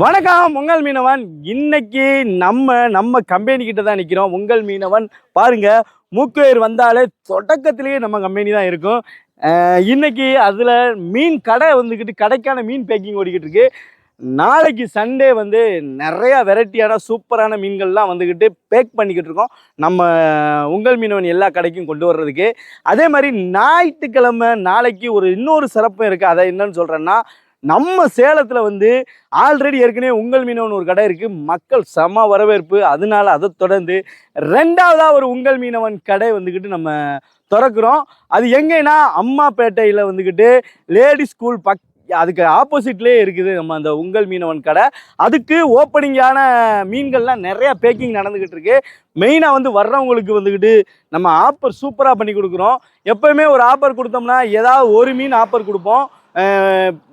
வணக்கம் உங்கள் மீனவன். இன்னைக்கு நம்ம நம்ம கம்பெனி கிட்ட தான் நிற்கிறோம் உங்கள் மீனவன் பாருங்க மூக்கையர் வந்தாலே தொடக்கத்திலேயே நம்ம கம்பெனி தான் இருக்கும். இன்னைக்கு அதில் மீன் கடை வந்துக்கிட்டு கடைக்கான மீன் பேக்கிங் ஓடிக்கிட்டு இருக்கு. நாளைக்கு சண்டே வந்து நிறையா வெரைட்டியான சூப்பரான மீன்கள்லாம் வந்துக்கிட்டு பேக் பண்ணிக்கிட்டு இருக்கோம். நம்ம உங்கள் மீனவன் எல்லா கடைக்கும் கொண்டு வர்றதுக்கு. அதே மாதிரி ஞாயிற்றுக்கிழமை நாளைக்கு ஒரு இன்னொரு சிறப்பும் இருக்குது அதை என்னன்னு சொல்கிறேன்னா நம்ம சேலத்தில் வந்து ஆல்ரெடி ஏற்கனவே உங்கள் மீனவன் ஒரு கடை இருக்குது மக்கள் செம வரவேற்பு. அதனால அதை தொடர்ந்து ரெண்டாவதாக ஒரு உங்கள் மீனவன் கடை வந்துக்கிட்டு நம்ம திறக்கிறோம். அது எங்கன்னா அம்மாப்பேட்டையில் வந்துக்கிட்டு லேடி ஸ்கூல் பக் அதுக்கு ஆப்போசிட்லேயே இருக்குது நம்ம அந்த உங்கள் மீனவன் கடை. அதுக்கு ஓப்பனிங்கான மீன்கள்லாம் நிறையா பேக்கிங் நடந்துக்கிட்டு இருக்கு. மெயினாக வந்து வர்றவங்களுக்கு வந்துக்கிட்டு நம்ம ஆஃபர் சூப்பராக பண்ணி கொடுக்குறோம். எப்போயுமே ஒரு ஆஃபர் கொடுத்தோம்னா ஏதாவது ஒரு மீன் ஆஃபர் கொடுப்போம்.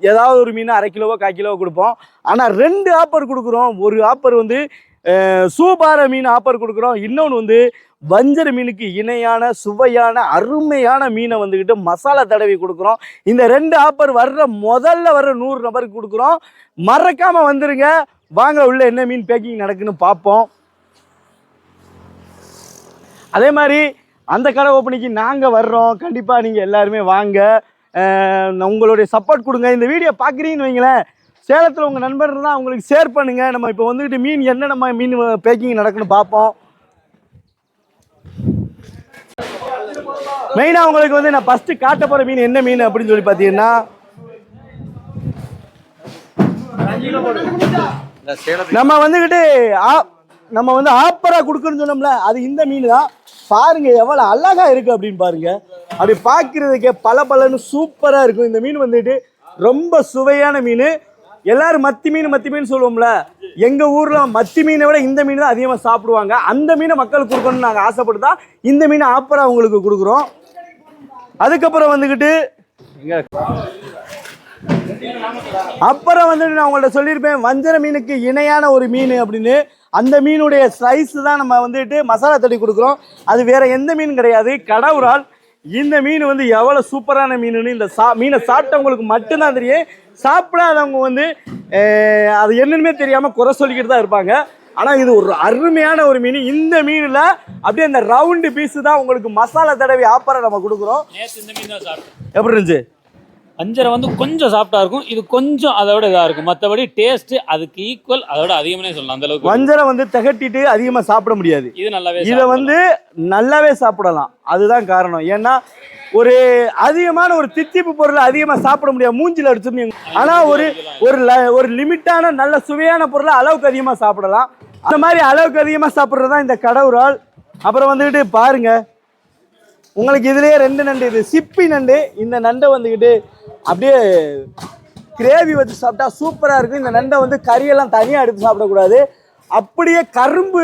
ஏதாவது ஒரு மீன் அரை கிலோவோ கால் கிலோவோ கொடுப்போம். ஆனால் ரெண்டு ஆஃபர் கொடுக்குறோம். ஒரு ஆப்பர் வந்து அஹ் சூபார மீன் ஆஃபர் கொடுக்குறோம். இன்னொன்று வந்து வஞ்சர மீனுக்கு இணையான சுவையான அருமையான மீனை வந்துக்கிட்டு மசாலா தடவி கொடுக்குறோம். இந்த ரெண்டு ஆஃபர் வர்ற முதல்ல வர்ற நூறு நபருக்கு கொடுக்குறோம். மறக்காமல் வந்துருங்க. வாங்க உள்ள என்ன மீன் பேக்கிங் நடக்குன்னு பார்ப்போம். அதே மாதிரி அந்த கடை ஓப்பனிக்கு நாங்கள் வர்றோம். கண்டிப்பாக நீங்கள் எல்லாருமே வாங்க. உங்களுடைய சப்போர்ட் கொடுங்க. இந்த வீடியோ பார்க்குறீங்கன்னு வைங்களேன். சேலத்தில் உங்கள் நண்பர் இருந்தால் அவங்களுக்கு ஷேர் பண்ணுங்கள் நம்ம இப்போ வந்துக்கிட்டு மீன் என்ன நம்ம மீன் பேக்கிங் நடக்குன்னு பார்ப்போம். மெயினாக உங்களுக்கு வந்து நான் ஃபஸ்ட்டு காட்ட போகிற மீன் என்ன மீன் அப்படின்னு சொல்லி பார்த்தீங்கன்னா நம்ம வந்துக்கிட்டு ஆ- நம்ம வந்து ஆப்பராக கொடுக்குறோன்னு சொன்னோம்ல அது இந்த மீன் தான். பாருங்க எவ்வளோ அழகா இருக்கு அப்படின்னு பாருங்க. அப்படி பார்க்கறதுக்கே பல பலன்னு சூப்பராக இருக்கும். இந்த மீன் வந்துட்டு ரொம்ப சுவையான மீன். எல்லாரும் மத்தி மீன் மத்தி மீன் சொல்லுவோம்ல. எங்க ஊர்ல மத்தி மீனை விட இந்த மீன் தான் அதிகமாக சாப்பிடுவாங்க. அந்த மீனை மக்களுக்கு கொடுக்கணும்னு நாங்கள் ஆசைப்படுதா? இந்த மீனை ஆப்பரா உங்களுக்கு கொடுக்குறோம். அதுக்கப்புறம் வந்துக்கிட்டு அப்புறம் வந்துட்டு நான் உங்கள்ட்ட சொல்லியிருப்பேன் வஞ்சர மீனுக்கு இணையான ஒரு மீன் அப்படின்னு. அந்த மீனுடைய ஸ்லைஸ் தான் நம்ம வந்துட்டு மசாலா தட்டி கொடுக்குறோம். அது வேற எந்த மீன் கிடையாது. கடவுரால் இந்த மீன் வந்து எவ்வளோ சூப்பரான மீனுன்னு இந்த சா மீனை சாப்பிட்டவங்களுக்கு மட்டும்தான் தெரியும். சாப்பிடாதவங்க வந்து அது என்னன்னுமே தெரியாமல் குறை சொல்லிக்கிட்டு தான் இருப்பாங்க. ஆனால் இது ஒரு அருமையான ஒரு மீன். இந்த மீனில் அப்படியே அந்த ரவுண்டு பீஸு தான் உங்களுக்கு மசாலா தடவி ஆப்பரை நம்ம கொடுக்குறோம். எப்படி இருந்துச்சு? வஞ்சரை வந்து கொஞ்சம் சாஃப்டா இருக்கும். இது கொஞ்சம் அதோட இதா இருக்கும். மற்றபடி டேஸ்ட் அதுக்கு ஈக்குவல் அதோட அதிகமே சொல்லலாம். அந்த அளவுக்கு வஞ்சரை வந்து திகட்டிட்டு அதிகமாக சாப்பிட முடியாது. இது நல்லாவே இதை வந்து நல்லாவே சாப்பிடலாம். அதுதான் காரணம். ஏன்னா ஒரு அதிகமான ஒரு தித்திப்பு பொருளை அதிகமாக சாப்பிட முடியாது. மூஞ்சில அடிச்சு ஆனால் ஒரு ஒரு ஒரு லிமிட்டான நல்ல சுவையான பொருளை அளவுக்கு அதிகமாக சாப்பிடலாம். அந்த மாதிரி அளவுக்கு அதிகமாக சாப்பிட்றது தான் இந்த கடவுரால் அப்புறம் வந்துக்கிட்டு பாருங்க. உங்களுக்கு இதுலேயே ரெண்டு நண்டு இது சிப்பி நண்டு. இந்த நண்டை வந்துக்கிட்டு அப்படியே கிரேவி வச்சு சாப்பிட்டா சூப்பராக இருக்கும். இந்த நண்டை வந்து கறியெல்லாம் தனியாக எடுத்து சாப்பிடக்கூடாது. அப்படியே கரும்பு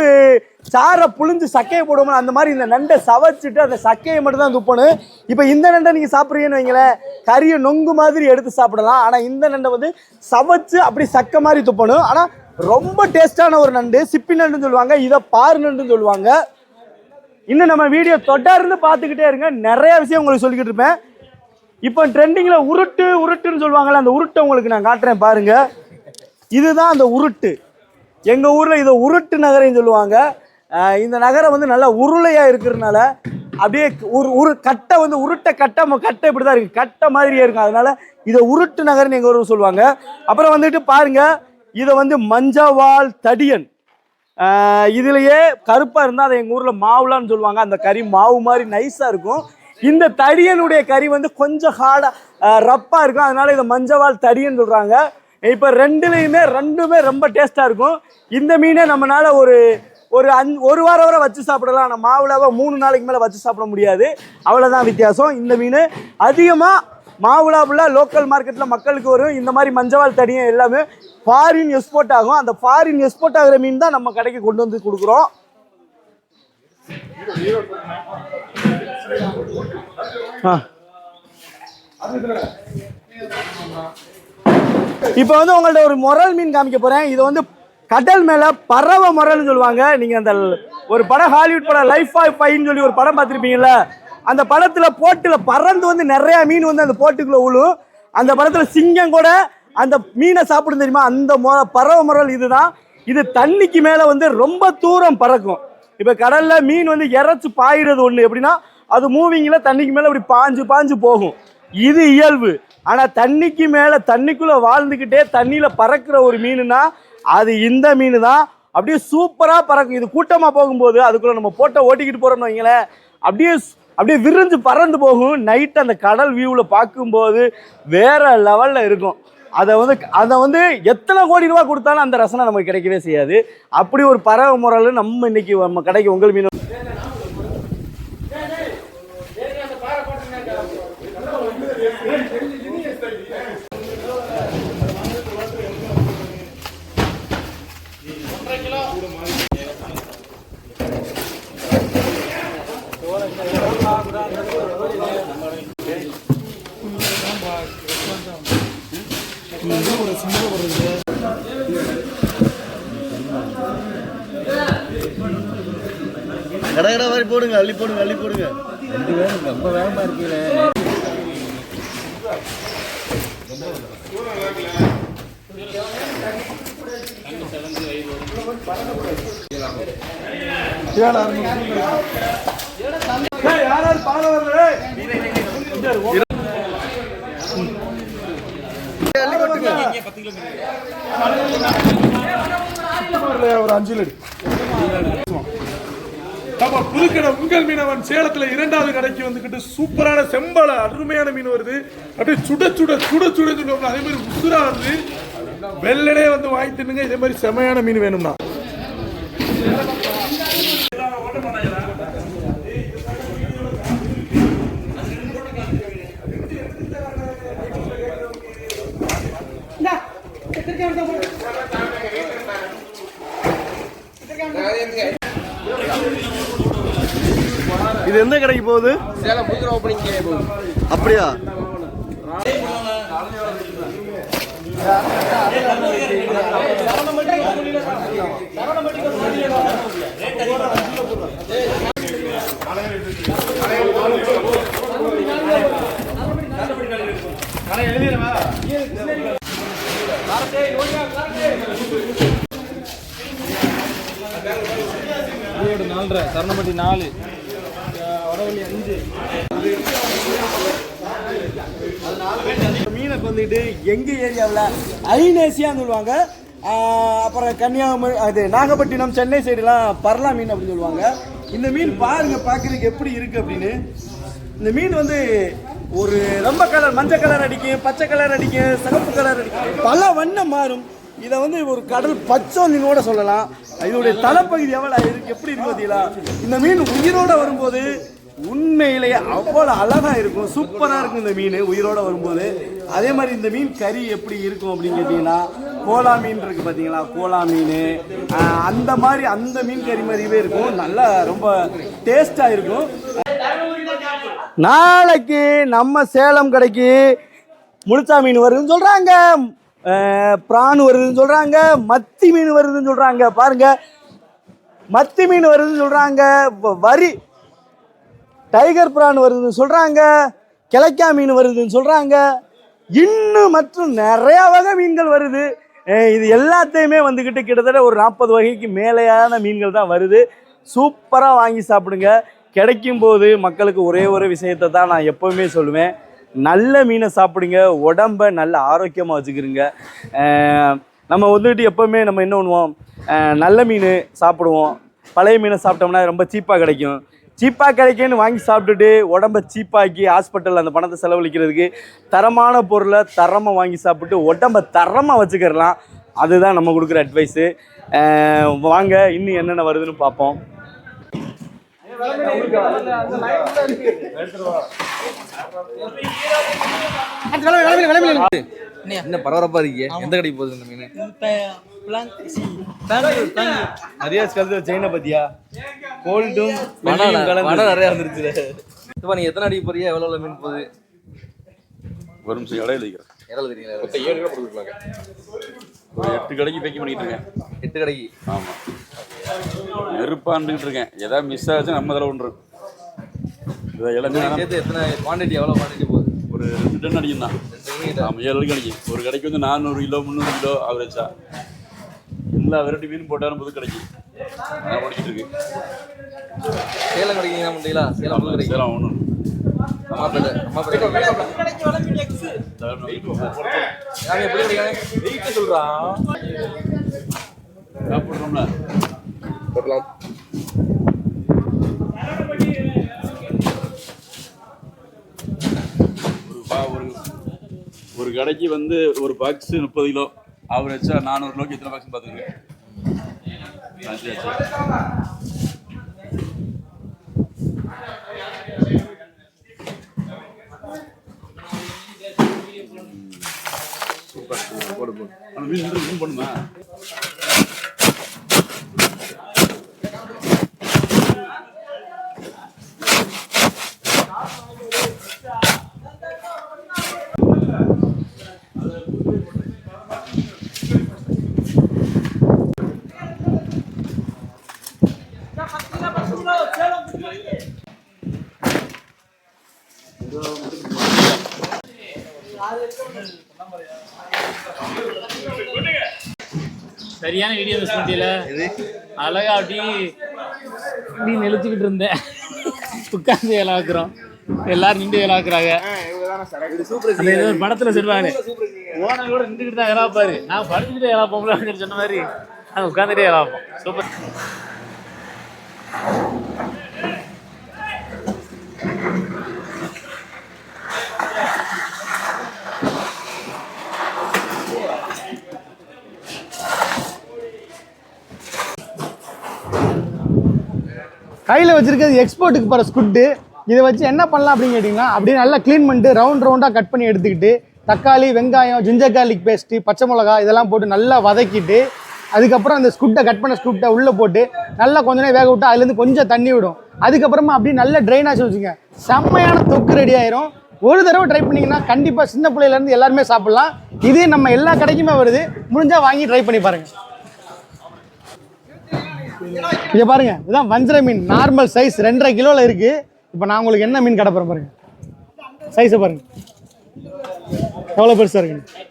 சாரை புழிஞ்சு சக்கையை போடுவோம் அந்த மாதிரி இந்த நண்டை சவைச்சிட்டு அந்த சக்கையை மட்டும் தான் துப்பணும். இப்போ இந்த நண்டை நீங்கள் சாப்பிட்றீங்கன்னு வைங்களேன் கறியை நொங்கு மாதிரி எடுத்து சாப்பிடலாம். ஆனால் இந்த நண்டை வந்து சவைச்சு அப்படி சக்கை மாதிரி துப்பணும். ஆனால் ரொம்ப டேஸ்டான ஒரு நண்டு சிப்பி நண்டுன்னு சொல்லுவாங்க. இதை பாரு நண்டுன்னு சொல்லுவாங்க. இன்னும் நம்ம வீடியோ தொடர்ந்து பார்த்துக்கிட்டே இருங்க. நிறைய விஷயம் உங்களுக்கு சொல்லிக்கிட்டு இருப்பேன். இப்போ ட்ரெண்டிங்கில் உருட்டு உருட்டுன்னு சொல்லுவாங்கள்ல அந்த உருட்டை உங்களுக்கு நான் காட்டுறேன் பாருங்க. இதுதான் அந்த உருட்டு. எங்கள் ஊரில் இதை உருட்டு நகரைன்னு சொல்லுவாங்க. இந்த நகரம் வந்து நல்லா உருளையாக இருக்கிறதுனால அப்படியே ஒரு ஒரு கட்டை வந்து உருட்டை கட்டை கட்டை இப்படி தான் இருக்குது கட்டை மாதிரியே இருக்கும். அதனால் இதை உருட்டு நகர்னு எங்கள் ஊரில் சொல்லுவாங்க. அப்புறம் வந்துட்டு பாருங்கள் இதை வந்து மஞ்சவாள் தடியன். இதுலயே கருப்பா இருந்தா அதை எங்க ஊர்ல மாவுலான்னு சொல்லுவாங்க. அந்த கறி மாவு மாதிரி நைஸா இருக்கும். இந்த தடியனுடைய கறி வந்து கொஞ்சம் ஹார்டா ரப்பா இருக்கும். அதனால இதை மஞ்சவால் தடியன்னு சொல்றாங்க. இப்போ ரெண்டுலையுமே ரெண்டுமே ரொம்ப டேஸ்டா இருக்கும். இந்த மீனை நம்மனால ஒரு ஒரு அஞ் ஒரு வாரம் வரை வச்சு சாப்பிடலாம். ஆனால் மாவுலாவை மூணு நாளைக்கு மேலே வச்சு சாப்பிட முடியாது. அவ்வளோதான் வித்தியாசம். இந்த மீன் அதிகமாக மாவுலாவில் லோக்கல் மார்க்கெட்டில் மக்களுக்கு வரும் இந்த மாதிரி மஞ்சவாள் தடியும் எல்லாமே ஃபாரின் எக்ஸ்போர்ட் ஆகும். அந்த ஃபாரின் எக்ஸ்போர்ட் ஆகிற மீன் தான் நம்ம கடைக்கு கொண்டு வந்து கொடுக்குறோம். இப்போ வந்து உங்கள்ட்ட ஒரு முரல் மீன் காமிக்க போகிறேன் இது வந்து கடல் மேலே பறவை முரல்னு சொல்லுவாங்க. நீங்கள் அந்த ஒரு படம் ஹாலிவுட் படம் லைஃப் ஆஃப் ஃபைன்னு சொல்லி ஒரு படம் பார்த்துருப்பீங்களா அந்த படத்துல போட்டுல பறந்து வந்து நிறைய மீன் வந்து அந்த போட்டுக்குள்ள விழும் அந்த படத்துல சிங்கம் கூட அந்த மீனை சாப்பிடும் தெரியுமா? அந்த மொ பறவை முறல் இதுதான். இது தண்ணிக்கு மேலே வந்து ரொம்ப தூரம் பறக்கும். இப்போ கடலில் மீன் வந்து இறச்சி பாயிறது ஒன்று எப்படின்னா அது மூவிங்கில் தண்ணிக்கு மேலே இப்படி பாஞ்சு பாஞ்சு போகும். இது இயல்பு. ஆனால் தண்ணிக்கு மேலே தண்ணிக்குள்ளே வாழ்ந்துக்கிட்டே தண்ணியில் பறக்கிற ஒரு மீனுனா அது இந்த மீன் தான் அப்படியே சூப்பராக பறக்கும். இது கூட்டமாக போகும்போது அதுக்குள்ளே நம்ம போட்டை ஓட்டிக்கிட்டு போகிறோம்னு வைங்களேன். அப்படியே அப்படியே விரிஞ்சு பறந்து போகும். நைட் அந்த கடல் வியூவில் பார்க்கும்போது வேற லெவலில் இருக்கும். அதை வந்து அதை வந்து எத்தனை கோடி ரூபா கொடுத்தாலும் அந்த ரசனை நமக்கு கிடைக்கவே செய்யாது. அப்படி ஒரு பறவை முறையில் நம்ம இன்னைக்கு நம்ம கிடைக்கும் உங்கள் மீன் கிலோ கடை மாதிரி போடுங்க அள்ளி போடுங்க அள்ளி போடுங்க. யாராவது பார்க்க வரல ஒரு அஞ்சு லடி. நம்ம புதுக்கடை உங்கள் மீனவன் சேலத்துல இரண்டாவது கடைக்கு வந்துகிட்டு சூப்பரான செம்பல அருமையான மீன் வருது. அப்படியே சுட சுட சுட சுட சுட அதே மாதிரி உசுரா வந்து வெள்ளனே வந்து வாங்கி தின்னுங்க. இதே மாதிரி செமையான மீன் வேணும்னா. இது எந்த கடைக்கு போகுது? சேலம் புதுக்கிற ஓப்பனிங் போகுது. அப்படியா? நாலரை தரணப்பட்டி நாலு. மீனுக்கு வந்துட்டு எங்க ஏரியாவில் ஐநேசியான்னு சொல்லுவாங்க. அப்புறம் கன்னியாகுமரி அது நாகப்பட்டினம் சென்னை சைடுலாம் பரலா மீன் அப்படின்னு சொல்லுவாங்க. இந்த மீன் பாருங்க பார்க்குறதுக்கு எப்படி இருக்கு அப்படின்னு. இந்த மீன் வந்து ஒரு ரொம்ப கலர் மஞ்சள் கலர் அடிக்கும் பச்சை கலர் அடிக்கும் சிகப்பு கலர் அடிக்கும். பல வண்ணம் மாறும். இதை வந்து ஒரு கடல் பச்சோன்னு கூட சொல்லலாம். இதோடைய தலைப்பகுதி எவ்வளோ இருக்கு எப்படி இருக்கு பார்த்தீங்களா? இந்த மீன் உயிரோட வரும்போது உண்மையிலேயே அவ்வளோ அழகாக இருக்கும். சூப்பராக இருக்கும் இந்த மீன் உயிரோட வரும்போது. அதே மாதிரி இந்த மீன் கறி எப்படி இருக்கும் அப்படின்னு கேட்டிங்கன்னா கோலா மீன் இருக்குது பார்த்தீங்களா கோலா மீன். அந்த மாதிரி அந்த மீன் கறி மாதிரியே இருக்கும். நல்லா ரொம்ப டேஸ்டாக இருக்கும். நாளைக்கு நம்ம சேலம் கடைக்கு முழுச்சா மீன் வருதுன்னு சொல்கிறாங்க பிரான் வருதுன்னு சொல்கிறாங்க மத்தி மீன் வருதுன்னு சொல்கிறாங்க பாருங்கள் மத்தி மீன் வருதுன்னு சொல்கிறாங்க வ- வரி டைகர் பிரான் வருதுன்னு சொல்கிறாங்க கிழக்கா மீன் வருதுன்னு சொல்கிறாங்க இன்னும் மற்றும் நிறைய வகை மீன்கள் வருது. இது எல்லாத்தையுமே வந்துக்கிட்டு கிட்டத்தட்ட ஒரு நாற்பது வகைக்கு மேலேயான மீன்கள் தான் வருது. சூப்பராக வாங்கி சாப்பிடுங்க. கிடைக்கும் போது மக்களுக்கு ஒரே ஒரு விஷயத்தை தான் நான் எப்போவுமே சொல்லுவேன். நல்ல மீனை சாப்பிடுங்க. உடம்ப நல்ல ஆரோக்கியமாக வச்சுக்கிறீங்க நம்ம வந்துட்டு எப்போவுமே நம்ம என்ன பண்ணுவோம்? நல்ல மீன் சாப்பிடுவோம். பழைய மீனை சாப்பிட்டோம்னா ரொம்ப சீப்பாக கிடைக்கும். சீப்பாக கிடைக்குன்னு வாங்கி சாப்பிட்டுட்டு உடம்ப சீப்பாக்கி ஹாஸ்பிட்டலில் அந்த பணத்தை செலவழிக்கிறதுக்கு தரமான பொருளை தரமாக வாங்கி சாப்பிட்டு உடம்ப தரமாக வச்சுக்கிறலாம். அதுதான் நம்ம கொடுக்குற அட்வைஸு வாங்க இன்னும் என்னென்ன வருதுன்னு பார்ப்போம். என்ன பரபரப்பா இருக்கீங்க? எந்த கடைக்கு போகுது இந்த மீன் அரியாஸ் கலந்த செயினை பத்தியா? கோல்டும் பணம் நிறைய வந்துருச்சு இப்போ நீங்க எத்தனை அடிக்கு போறீங்க எவ்வளவு மீன் போகுது? ஒரு நிமிஷம் இடையில வைக்கிறேன் இறல தெரியுங்களா ஒரு எட்டு கடைக்கு பேக்கிங் பண்ணிட்டு இருக்கேன். எட்டு கடைக்கு? ஆமாம் நெருப்பாண்டுக்கிட்டு இருக்கேன். ஏதாவது மிஸ் ஆச்சு நம்ம தலை ஒன்று இதை எல்லாமே சேர்த்து எத்தனை குவாண்டிட்டி எவ்வளவு குவாண்டிட்டி போகுது? ஒரு ரெண்டு டன் அடிக்கும் தான் ஆமாம் ஏழு வரைக்கும் கிடைக்கும் ஒரு கடைக்கு வந்து நானூறு கிலோ முந்நூறு கிலோ ஆவரேஜா எல்லா வெரைட்டி மீன் போட்டாலும் புது கிடைக்கு அதான் ஓடிக்கிட்டு இருக்கு சேலம் கிடைக்கீங்க முட்டைங்களா சேலம் புது கிடைக்கும் சேலம் ஒன்று அம்மாப்பேட்டை அம்மாப்பேட்டை யாரு எப்படி கிடைக்காங்க சொல்றான் சாப்பிட்றோம்ல போடலாம் ஒரு பா ஒரு ஒரு கடைக்கு வந்து ஒரு பாக்ஸ் முப்பது கிலோ. ஆவரேஜா நானூறு கிலோக்கு எத்தனை பாக்ஸ் பார்த்துக்கங்க. Super super. போடு போடு. மீன் மீன் பண்ணுமா? சரியான வீடியோ மிஸ் பண்ணிட்டீல. அழகா அப்படி இப்படி நெளிச்சுக்கிட்டு இருந்தேன். உட்காந்து விளாக்குறோம் எல்லாரும் நின்று விளாக்குறாங்க அந்த ஏதோ ஒரு படத்துல சொல்லுவாங்க ஓனர் கூட நின்றுக்கிட்டு தான் விளாப்பாரு நான் படுத்துக்கிட்டே விளாப்போம்ல அப்படின்னு சொன்ன மாதிரி. நாங்கள் உட்காந்துட்டே விளாப்போம் சூப்பர். கையில் வச்சுருக்கிறது எக்ஸ்போர்ட்டுக்கு போகிற ஸ்குட்டு இதை வச்சு என்ன பண்ணலாம் அப்படின்னு கேட்டிங்கன்னா அப்படியே நல்லா க்ளீன் பண்ணிட்டு ரவுண்ட் ரவுண்டாக கட் பண்ணி எடுத்துக்கிட்டு தக்காளி வெங்காயம் ஜிஞ்சர் கார்லிக் பேஸ்ட்டு பச்சை மிளகா இதெல்லாம் போட்டு நல்லா வதக்கிட்டு அதுக்கப்புறம் அந்த ஸ்குட்டை கட் பண்ண ஸ்குட்டை உள்ளே போட்டு நல்லா கொஞ்ச நேரம் வேக விட்டு அதுலேருந்து கொஞ்சம் தண்ணி விடும். அதுக்கப்புறமா அப்படியே ட்ரைன் ஆச்சு வச்சுங்க செம்மையான தொக்கு ரெடி ஆயிரும். ஒரு தடவை ட்ரை பண்ணிங்கன்னா கண்டிப்பாக சின்ன பிள்ளையிலேருந்து எல்லாருமே சாப்பிட்லாம். இது நம்ம எல்லா கடைக்குமே வருது. முடிஞ்சால் வாங்கி ட்ரை பண்ணி பாருங்கள் இங்கே பாருங்க இதுதான் வஞ்சர மீன். நார்மல் சைஸ் ரெண்டரை கிலோவில் இருக்கு. இப்போ நான் உங்களுக்கு என்ன மீன் கடை பாருங்க. சைஸை பாருங்க. எவ்வளோ பெருசாக இருக்கு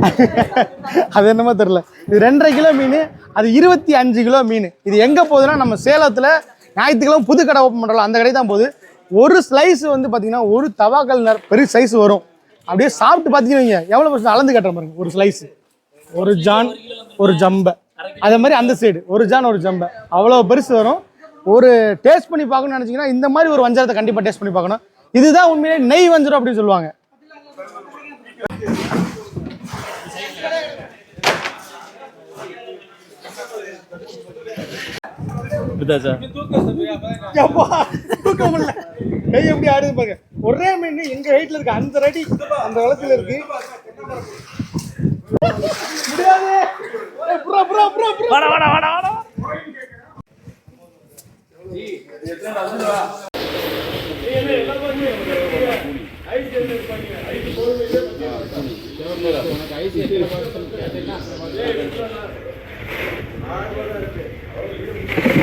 அது என்னமோ தெரில இது ரெண்டரை கிலோ மீன் அது இருபத்தி அஞ்சு கிலோ மீன். இது எங்கே போகுதுன்னா நம்ம சேலத்தில் ஞாயிற்றுக்கிழமை புது கடை ஓப்பன் பண்ணுறோம் அந்த கடை தான் போகுது. ஒரு ஸ்லைஸ் வந்து பார்த்தீங்கன்னா ஒரு தவாக்கல் நிற- பெரிய சைஸ் வரும். அப்படியே சாப்பிட்டு பார்த்தீங்கன்னு வைங்க, எவ்வளோ பெருசு அளந்து கட்டுற பாருங்க ஒரு ஸ்லைஸ் ஒரு ஜான் ஒரு ஜம்பை. அதே மாதிரி அந்த சைடு ஒரு ஜான் ஒரு ஜம்பை. அவ்வளோ பெருசு வரும். ஒரு டேஸ்ட் பண்ணி பார்க்கணும்னு நினச்சிங்கன்னா இந்த மாதிரி ஒரு வஞ்சரத்தை கண்டிப்பாக டேஸ்ட் பண்ணி பார்க்கணும். இதுதான் உண்மையிலே நெய் வஞ்சரம் அப்படின்னு சொல்லுவாங்க. ஒரே மீன் எங்க ஹைட்ல இருக்கு? அந்த அடி அந்த வளத்துல இருக்கு. முடியாது. ஏய், புறா, புறா, புறா, புறா. வாடா வாடா வாடா வாடா சரி